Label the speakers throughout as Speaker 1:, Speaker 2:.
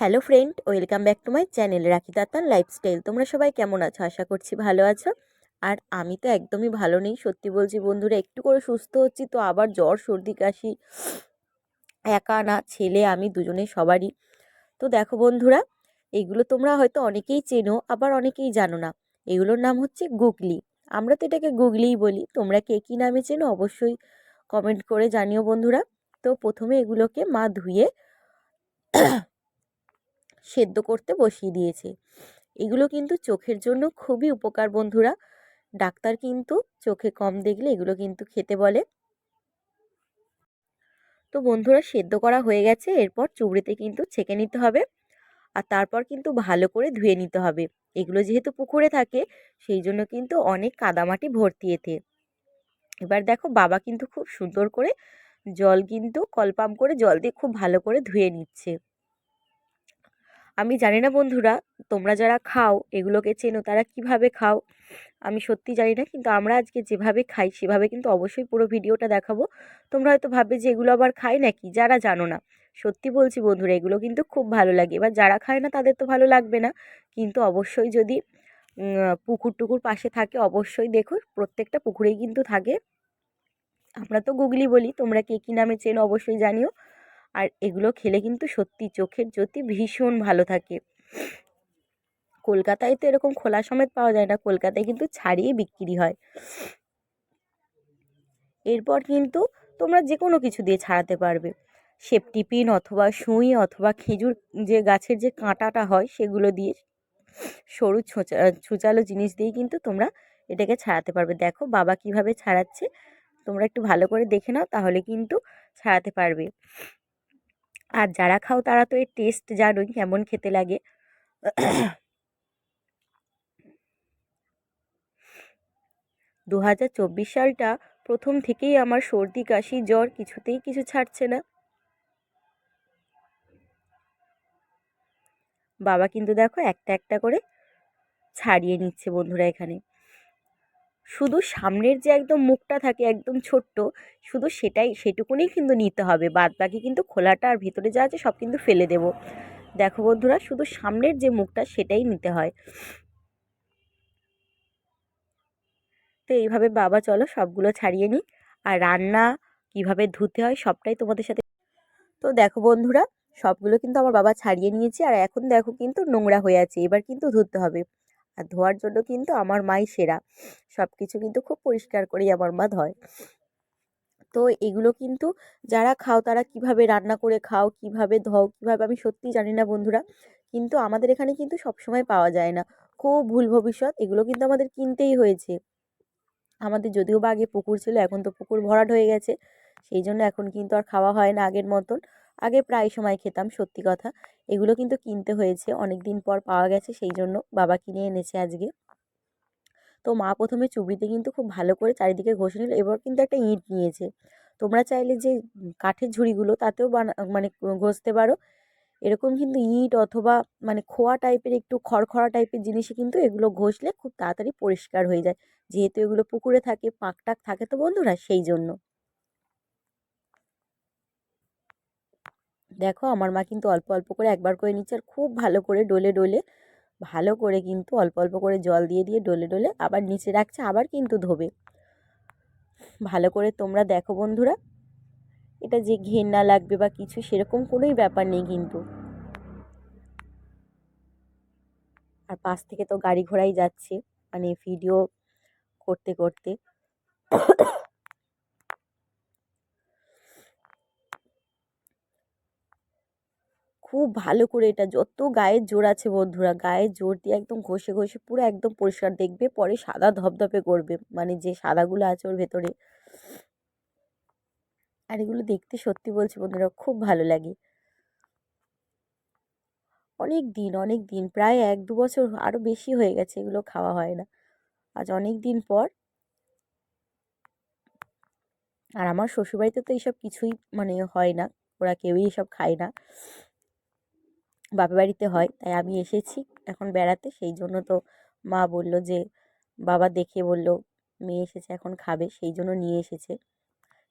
Speaker 1: Hello friend welcome back to my channel Rakhi Datan lifestyle তোমরা সবাই কেমন আছো? আশা করছি ভালো আছো। আর আমি তো একদমই ভালো নেই, সত্যি বলছি বন্ধুরা, একটু করে সুস্থ হচ্ছি তো আবার জ্বর, সর্দি, কাশি, একা না, ছেলে, আমি দুজনে সবারই। তো দেখো বন্ধুরা, এগুলো তোমরা হয়তো অনেকেই চেনো, আবার অনেকেই জানো না। এগুলোর নাম হচ্ছে গুগলি। আমরা তো এটাকে গুগলিই বলি। তোমরা কে কী নামে চেনো অবশ্যই কমেন্ট করে জানিও বন্ধুরা। তো প্রথমে এগুলোকে মা ধুয়ে সেদ্ধ করতে বসিয়ে দিয়েছে। এগুলো কিন্তু চোখের জন্য খুবই উপকার বন্ধুরা। ডাক্তার কিন্তু চোখে কম দেখলে এগুলো কিন্তু খেতে বলে। তো বন্ধুরা, সেদ্ধ করা হয়ে গেছে। এরপর চুবড়িতে কিন্তু ছেঁকে নিতে হবে। আর তারপর কিন্তু ভালো করে ধুয়ে নিতে হবে। এগুলো যেহেতু পুকুরে থাকে, সেই জন্য কিন্তু অনেক কাদামাটি ভর্তি এতে। এবার দেখো, বাবা কিন্তু খুব সুন্দর করে জল কিন্তু কলপাম করে জল দিয়ে খুব ভালো করে ধুয়ে নিচ্ছে। আমি জানি না বন্ধুরা, তোমরা যারা খাও, এগুলোকে চেনো, তারা কীভাবে খাও? আমি সত্যি জানি না, কিন্তু আমরা আজকে যেভাবে খাই, সেভাবে কিন্তু অবশ্যই পুরো ভিডিওটা দেখাবো। তোমরা হয়তো ভাববে যে এগুলো আবার খাই নাকি? যারা জানো না। সত্যি বলছি বন্ধুরা, এগুলো কিন্তু খুব ভালো লাগে। এবার যারা খায় না, তাদের তো ভালো লাগবে না। কিন্তু অবশ্যই যদি পুকুর টুকুর পাশে থাকে, অবশ্যই দেখো, প্রত্যেকটা পুকুরেই কিন্তু থাকে। আমরা তো গুগলি বলি, তোমরা কে কী নামে চেনো, অবশ্যই জানিও। আর এগুলো খেলে কিন্তু সত্যি চোখের জ্যোতি ভীষণ ভালো থাকে। কলকাতায় তো এরকম খোলা সমেত পাওয়া যায় না, কলকাতায় কিন্তু ছাড়িয়ে বিক্রি হয়। এরপর কিন্তু তোমরা যে কোনো কিছু দিয়ে ছাড়াতে পারবে। সেফটি পিন অথবা সুই অথবা খেজুর যে গাছের যে কাঁটাটা হয় সেগুলো দিয়ে সরু ছোঁচা, ছুচালো জিনিস দিয়েই কিন্তু তোমরা এটাকে ছাড়াতে পারবে। দেখো বাবা কীভাবে ছাড়াচ্ছে, তোমরা একটু ভালো করে দেখে নাও, তাহলে কিন্তু ছাড়াতে পারবে। আর যারা খাও তারা তো এর টেস্ট জানোই কেমন খেতে লাগে। দু হাজার চব্বিশ সালটা প্রথম থেকেই আমার সর্দি, কাশি, জ্বর কিছুতেই কিছু ছাড়ছে না। বাবা কিন্তু দেখো একটা একটা করে ছাড়িয়ে নিচ্ছে বন্ধুরা এখানে। শুধু সামনের যে একদম মুখটা থাকে একদম ছোট্ট, শুধু সেটাই, সেটুকুনি কিন্তু নিতে হবে। বাদ বাকি কিন্তু খোলাটা আর ভিতরে যা আছে সব কিন্তু ফেলে দেব। দেখো বন্ধুরা, শুধু সামনের যে মুখটা সেটাই নিতে হয়। তো এইভাবে বাবা, চলো সবগুলো ছাড়িয়ে নিই। আর রান্না কীভাবে ধুতে হয় সবটাই তোমাদের সাথে তো দেখো বন্ধুরা, সবগুলো কিন্তু আমার বাবা ছাড়িয়ে নিয়েছে। আর এখন দেখো কিন্তু নোংরা হয়ে আছে, এবার কিন্তু ধুতে হবে। আর ধোয়ার জন্য কিন্তু আমার মাই সেরা। সব কিছু কিন্তু খুব পরিষ্কার করেই আমার মা ধয়। তো এগুলো কিন্তু যারা খাও, তারা কীভাবে রান্না করে খাও, কীভাবে ধও, কীভাবে আমি সত্যি জানি না বন্ধুরা, কিন্তু আমাদের এখানে কিন্তু সবসময় পাওয়া যায় না। খুব ভুল ভবিষ্যৎ, এগুলো কিন্তু আমাদের কিনতেই হয়েছে। আমাদের যদিও বা আগে পুকুর ছিল, এখন তো পুকুর ভরাট হয়ে গেছে, সেই জন্য এখন কিন্তু আর খাওয়া হয় না আগের মতন। আগে প্রায় সময় খেতাম, সত্যি কথা। এগুলো কিন্তু কিনতে হয়েছে অনেক দিন পর পাওয়া গেছে, সেই জন্য বাবা কিনে এনেছে আজকে। তো মা প্রথমে চুবড়িতে কিন্তু খুব ভালো করে চারিদিকে ঘষে নিল, এবার কিন্তু একটা ইঁট নিয়েছে। তোমরা চাইলে যে কাঠের ঝুড়িগুলো তাতেও বানা মানে ঘষতে পারো। এরকম কিন্তু ইঁট অথবা মানে খোয়া টাইপের একটু খড়খড়া টাইপের জিনিসে কিন্তু এগুলো ঘষলে খুব তাড়াতাড়ি পরিষ্কার হয়ে যায়। যেহেতু এগুলো পুকুরে থাকে পাক টাক থাকে তো বন্ধুরা, সেই জন্য। দেখো আমার মা কিন্তু অল্প অল্প করে একবার করে নিচ্ছে আর খুব ভালো করে ডলে ডলে। ভালো করে কিন্তু অল্প অল্প করে জল দিয়ে দিয়ে ডলে ডলে আবার নিচে রাখছে, আবার কিন্তু ধোবে। ভালো করে তোমরা দেখো বন্ধুরা, এটা যে ঘেন্না লাগবে বা কিছু সেরকম কোনোই ব্যাপার নেই কিন্তু। আর পাশ থেকে তো গাড়ি ঘোড়াই যাচ্ছে মানে ভিডিও করতে করতে। খুব ভালো করে এটা, যত গায়ের জোর আছে বন্ধুরা, গায়ের জোর দিয়ে একদম ঘষে ঘষে পুরো একদম পরিষ্কার দেখবে, পরে সাদা ধপধপে করবে মানে যে সাদাগুলো আছে ওর ভেতরে। আর এগুলো দেখতে সত্যি বলছি বন্ধুরা, খুব ভালো লাগে। অনেক দিন অনেক দিন, প্রায় এক দু বছর আরও বেশি হয়ে গেছে এগুলো খাওয়া হয় না। আজ অনেক দিন পর। আর আমার শ্বশুরবাড়িতে তো এইসব কিছুই মানে হয় না, ওরা কেউই এসব খায় না। বাপের বাড়িতে হয়, তাই আমি এসেছি এখন বেড়াতে। সেই জন্য তো মা বলল যে, বাবা দেখে বলল, মেয়ে এসেছে এখন খাবে, সেই জন্য নিয়ে এসেছে।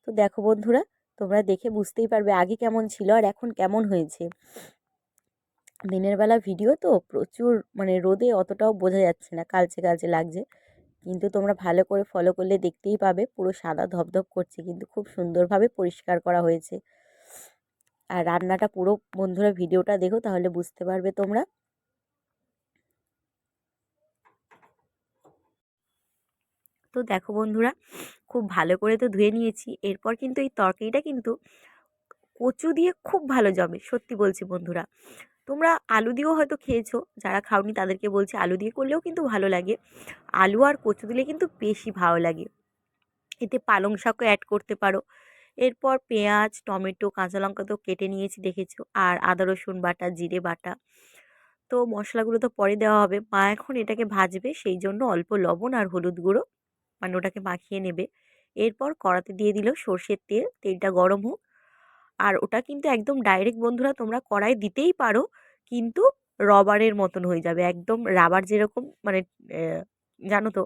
Speaker 1: তো দেখো বন্ধুরা, তোমরা দেখে বুঝতেই পারবে আগে কেমন ছিল আর এখন কেমন হয়েছে। দিনের বেলা ভিডিও তো প্রচুর মানে রোদে অতটাও বোঝা যাচ্ছে না, কালচে কালচে লাগছে। কিন্তু তোমরা ভালো করে ফলো করলে দেখতেই পাবে, পুরো সাদা ধপধপ করছে, কিন্তু খুব সুন্দরভাবে পরিষ্কার করা হয়েছে। আর রান্নাটা পুরো বন্ধুরা ভিডিওটা দেখো তাহলে বুঝতে পারবে তোমরা। তো দেখো বন্ধুরা, খুব ভালো করে তো ধুয়ে নিয়েছি। এরপর কিন্তু এই তরকারিটা কিন্তু কচু দিয়ে খুব ভালো জমে, সত্যি বলছি বন্ধুরা। তোমরা আলু দিয়েও হয়তো খেয়েছো, যারা খাওনি তাদেরকে বলছি আলু দিয়ে করলেও কিন্তু ভালো লাগে। আলু আর কচু দিলে কিন্তু বেশি ভালো লাগে। এতে পালং শাকও অ্যাড করতে পারো। এরপর পেঁয়াজ, টমেটো, কাঁচা লঙ্কা তো কেটে নিয়েছি দেখেছ, আর আদা, রসুন বাটা, জিরে বাটা। তো মশলাগুলো তো পরে দেওয়া হবে। মা এখন এটাকে ভাজবে, সেই জন্য অল্প লবণ আর হলুদ গুঁড়ো মানে ওটাকে মাখিয়ে নেবে। এরপর কড়াতে দিয়ে দিল সর্ষের তেল, তেলটা গরম হোক। আর ওটা কিন্তু একদম ডাইরেক্ট বন্ধুরা তোমরা কড়াই দিতেই পারো, কিন্তু রবারের মতন হয়ে যাবে, একদম রাবার যেরকম মানে জানো তো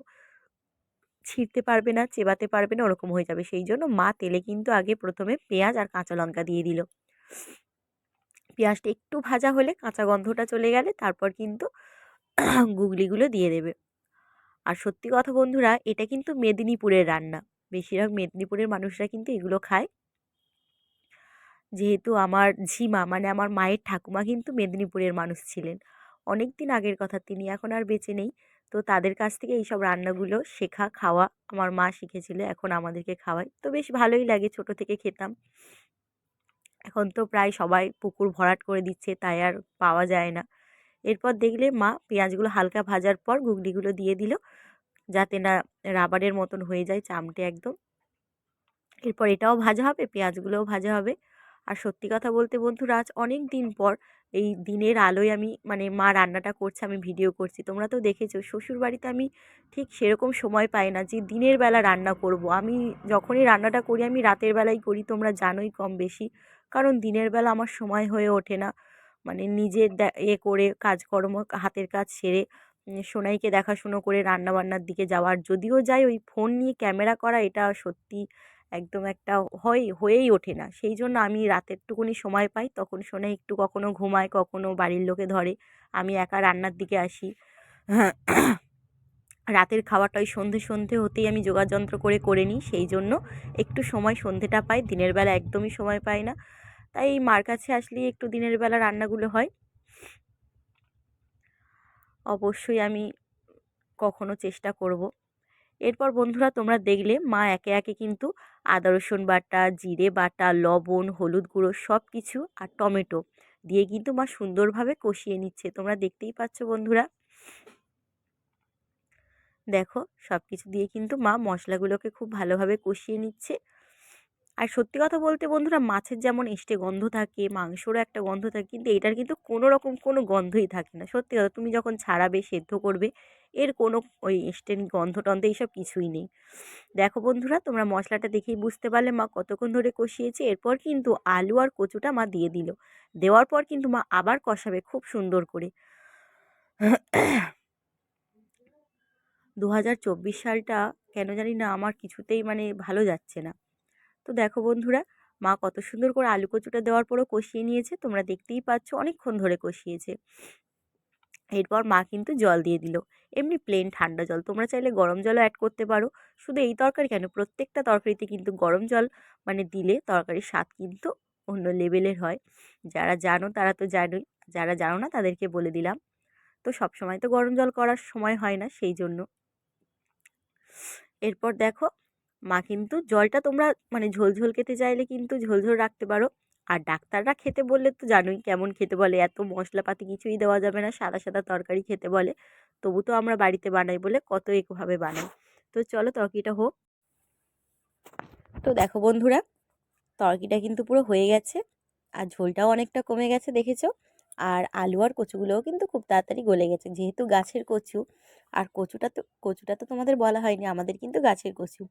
Speaker 1: ছিঁড়তে পারবে না, চেবাতে পারবে না, ওরকম হয়ে যাবে। সেই জন্য মা তেলে কিন্তু আগে প্রথমে পেঁয়াজ আর কাঁচা লঙ্কা দিয়ে দিল। পেঁয়াজটা একটু ভাজা হলে কাঁচা গন্ধটা চলে গেলে তারপর কিন্তু গুগলিগুলো দিয়ে দেবে। আর সত্যি কথা বন্ধুরা, এটা কিন্তু মেদিনীপুরের রান্না। বেশিরভাগ মেদিনীপুরের মানুষরা কিন্তু এগুলো খায়। যেহেতু আমার ঝিমা মানে আমার মায়ের ঠাকুমা কিন্তু মেদিনীপুরের মানুষ ছিলেন। অনেক দিন আগের কথা, তিনি এখন আর বেঁচে নেই। তো তাদের কাছ থেকে এইসব রান্নাগুলো শেখা, খাওয়া আমার মা শিখেছিল, এখন আমাদেরকে খাওয়ায়। তো বেশ ভালোই লাগে, ছোট থেকে খেতাম। এখন তো প্রায় সবাই পুকুর ভরাট করে দিচ্ছে, তাই আর পাওয়া যায় না। এরপর দেখলে মা পেঁয়াজগুলো হালকা ভাজার পর ঘুগনিগুলো দিয়ে দিল, যাতে না রাবারের মতন হয়ে যায় চামটে একদম। এরপর এটাও ভাজা হবে, পেঁয়াজগুলোও ভাজা হবে। আর সত্যি কথা বলতে বন্ধুরা, আজ অনেক দিন পর এই দিনের আলোয় আমি মানে মা রান্নাটা করছে, আমি ভিডিও করছি। তোমরা তো দেখেছ শ্বশুর বাড়িতে আমি ঠিক সেরকম সময় পাই না যে দিনের বেলা রান্না করব। আমি যখনই রান্নাটা করি, আমি রাতের বেলাই করি, তোমরা জানোই কম বেশি। কারণ দিনের বেলা আমার সময় হয়ে ওঠে না। মানে নিজের এ করে কাজকর্ম, হাতের কাজ সেরে সোনাইকে দেখাশুনো করে রান্নাবান্নার দিকে যাওয়ার। যদিও যাই ওই ফোন নিয়ে ক্যামেরা করা, এটা সত্যি একদম একটা হয়, হয়েই ওঠে না। সেই জন্য আমি রাতেরটুকুনি সময় পাই, তখন শোনে একটু কখনো ঘুমায়, কখনো বাড়ির লোকে ধরে। আমি একা রান্নার দিকে আসি। রাতের খাওয়াটা ওই সন্ধে সন্ধে হতেই আমি যোগাযন্ত্র করে করে নিই। সেই জন্য একটু সময় সন্ধেটা পাই, দিনের বেলা একদমই সময় পাই না। তাই মার কাছে আসলেই একটু দিনের বেলা রান্নাগুলো হয়। অবশ্যই আমি কখনো চেষ্টা করব। এরপর বন্ধুরা তোমরা দেখলে মা একে একে কিন্তু আদা, রসুন বাটা, জিরে বাটা, লবণ, হলুদ গুঁড়ো সব কিছু আর টমেটো দিয়ে কিন্তু মা সুন্দরভাবে কষিয়ে নিচ্ছে। তোমরা দেখতেই পাচ্ছ বন্ধুরা। দেখো সব কিছু দিয়ে কিন্তু মা মশলাগুলোকে খুব ভালোভাবে কষিয়ে নিচ্ছে। আর সত্যি কথা বলতে বন্ধুরা, মাছের যেমন এসটে গন্ধ থাকে, মাংসরও একটা গন্ধ থাকে, কিন্তু এটার কিন্তু কোনো রকম কোনো গন্ধই থাকে না। সত্যি কথা, তুমি যখন ছাড়াবে, সেদ্ধ করবে, এর কোনো ওই এসটেন গন্ধ টন্ধ এইসব কিছুই নেই। দেখো বন্ধুরা, তোমরা মশলাটা দেখেই বুঝতে পারলে মা কতক্ষণ ধরে কষিয়েছে। এরপর কিন্তু আলু আর কচুটা মা দিয়ে দিল। দেওয়ার পর কিন্তু মা আবার কষাবে খুব সুন্দর করে। দু হাজার চব্বিশ সালটা কেন জানি না আমার কিছুতেই মানে ভালো যাচ্ছে না। তো দেখো বন্ধুরা, মা কত সুন্দর করে আলু কচুটা দেওয়ার পরও কষিয়ে নিয়েছে। তোমরা দেখতেই পাচ্ছ অনেকক্ষণ ধরে কষিয়েছে। এরপর মা কিন্তু জল দিয়ে দিল। এমনি প্লেন ঠান্ডা জল। তোমরা চাইলে গরম জলও অ্যাড করতে পারো। শুধু এই তরকারি কেন? প্রত্যেকটা তরকারিতে কিন্তু গরম জল মানে দিলে তরকারির স্বাদ কিন্তু অন্য লেভেলের হয়। যারা জানো তারা তো জানোই, যারা জানো না তাদেরকে বলে দিলাম। তো সব সময় তো গরম জল করার সময় হয় না, সেই জন্য। এরপর দেখো মা কিন্তু জলটা তোমরা মানে ঝোল ঝোল খেতে চাইলে কিন্তু ঝোল ঝোল রাখতে পারো। আর ডাক্তাররা খেতে বললে তো জানোই কেমন খেতে বলে। এত মশলাপাতি কিছুই দেওয়া যাবে না, সাদা সাদা তরকারি খেতে বলে। তবু তো আমরা বাড়িতে বানাই বলে কত একভাবে বানাই। তো চলো তরকিটা হোক। তো দেখো বন্ধুরা তরকিটা কিন্তু পুরো হয়ে গেছে। আর ঝোলটাও অনেকটা কমে গেছে দেখেছ? আর আলু আর কচুগুলোও কিন্তু খুব তাড়াতাড়ি গলে গেছে। যেহেতু গাছের কচু, আর কচুটা তো কচুটা তো তোমাদের বলা হয়নি, আমাদের কিন্তু গাছের কচু।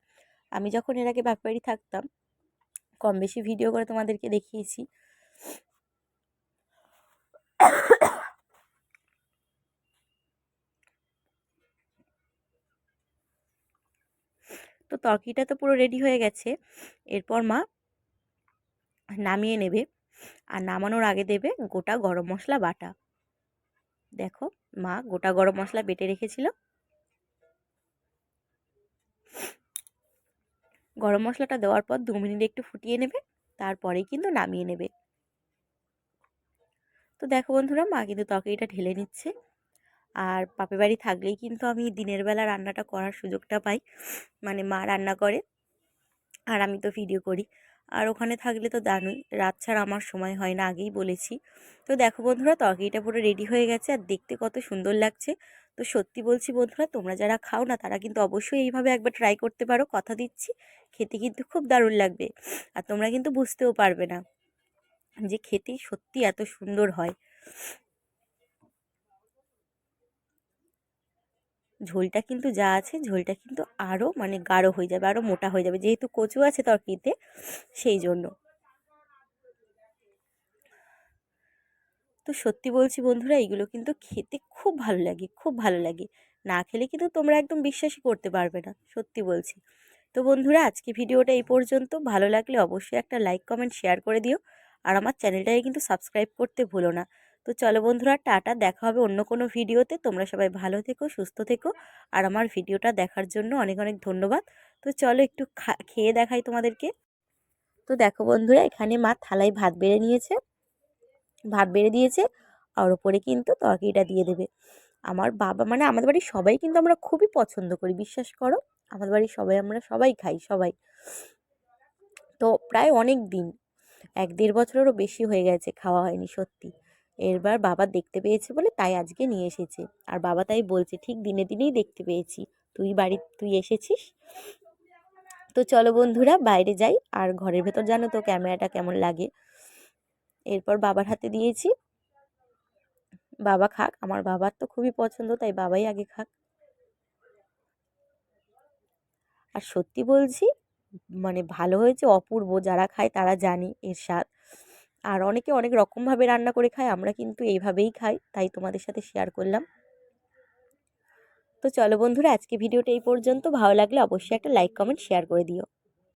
Speaker 1: আমি যখন এর আগে বাপবাড়ি থাকতাম কম বেশি ভিডিও করে তোমাদেরকে দেখিয়েছি। তো তরকিটা তো পুরো রেডি হয়ে গেছে। এরপর মা নামিয়ে নেবে আর নামানোর আগে দেবে গোটা গরম মশলা বাটা। দেখো মা গোটা গরম মশলা বেটে রেখেছিল। গরম মশলাটা দেওয়ার পর দু মিনিট একটু ফুটিয়ে নেবে তারপরেই কিন্তু নামিয়ে নেবে। তো দেখো বন্ধুরা, মা কিন্তু তরকারিটা ঢেলে নিচ্ছে। আর বাপের বাড়ি থাকলেই কিন্তু আমি দিনের বেলা রান্নাটা করার সুযোগটা পাই। মানে মা রান্না করে, আর আমি তো ভিডিও করি। আর ওখানে থাকলে তো জানোই, রাত ছাড়া আমার সময় হয় না, আগেই বলেছি। তো দেখো বন্ধুরা, তরকারিটা পুরো রেডি হয়ে গেছে আর দেখতে কত সুন্দর লাগছে। তো সত্যি বলছি বন্ধুরা, তোমরা যারা খাও না, তারা কিন্তু অবশ্যই এইভাবে একবার ট্রাই করতে পারো, কথা দিচ্ছি, খেতে কিন্তু খুব দারুণ লাগবে। আর তোমরা কিন্তু বুঝতেও পারবে না যে খেতে সত্যি এত সুন্দর হয়। ঝোলটা কিন্তু যা আছে, ঝোলটা কিন্তু আরও মানে গাঢ় হয়ে যাবে আরও মোটা হয়ে যাবে। যেহেতু কচু আছে তরকারিতে, সেই জন্য। তো সত্যি বলছি বন্ধুরা, এইগুলো কিন্তু খেতে খুব ভালো লাগে, খুব ভালো লাগে। না খেলে কিন্তু তোমরা একদম বিশ্বাসই করতে পারবে না, সত্যি বলছি। তো বন্ধুরা, আজকে ভিডিওটা এই পর্যন্ত। ভালো লাগলে অবশ্যই একটা লাইক, কমেন্ট, শেয়ার করে দিও। আর আমার চ্যানেলটাকে কিন্তু সাবস্ক্রাইব করতে ভুলো না। তো চলো বন্ধুরা, টাটা। দেখা হবে অন্য কোনো ভিডিওতে। তোমরা সবাই ভালো থেকো, সুস্থ থেকো। আর আমার ভিডিওটা দেখার জন্য অনেক অনেক ধন্যবাদ। তো চলো একটু খেয়ে দেখাই তোমাদেরকে। তো দেখো বন্ধুরা, এখানে মা থালায় ভাত বেড়ে নিয়েছে। ভাত বেড়ে দিয়েছে আর ওপরে কিন্তু তরকারিটা দিয়ে দেবে। আমার বাবা মানে আমাদের বাড়ির সবাই কিন্তু আমরা খুবই পছন্দ করি, বিশ্বাস করো। আমাদের বাড়ির সবাই, আমরা সবাই খাই, সবাই। তো প্রায় অনেক দিন, এক দেড় বছরেরও বেশি হয়ে গেছে খাওয়া হয়নি, সত্যি। এরবার বাবা দেখতে পেয়েছে বলে তাই আজকে নিয়ে এসেছে। আর বাবা তাই বলছে, ঠিক দিনে দিনেই দেখতে পেয়েছি। তুই বাড়ি, তুই এসেছিস? তো চলো বন্ধুরা, বাইরে যাই। আর ঘরের ভেতর জানো তো ক্যামেরাটা কেমন লাগে? এরপর বাবার হাতে দিয়েছি। বাবা খাক, আমার বাবার তো খুবই পছন্দ, তাই বাবাই আগে খাক। আর সত্যি বলছি মানে ভালো হয়েছে, অপূর্ব, যারা খায় তারা জানে এর স্বাদ। আর অনেকে অনেক রকমভাবে রান্না করে খায়, আমরা কিন্তু এইভাবেই খাই, তাই তোমাদের সাথে শেয়ার করলাম। তো চলো বন্ধুরা, আজকে ভিডিওটা এই পর্যন্ত। ভালো লাগলে অবশ্যই একটা লাইক কমেন্ট শেয়ার করে দিও।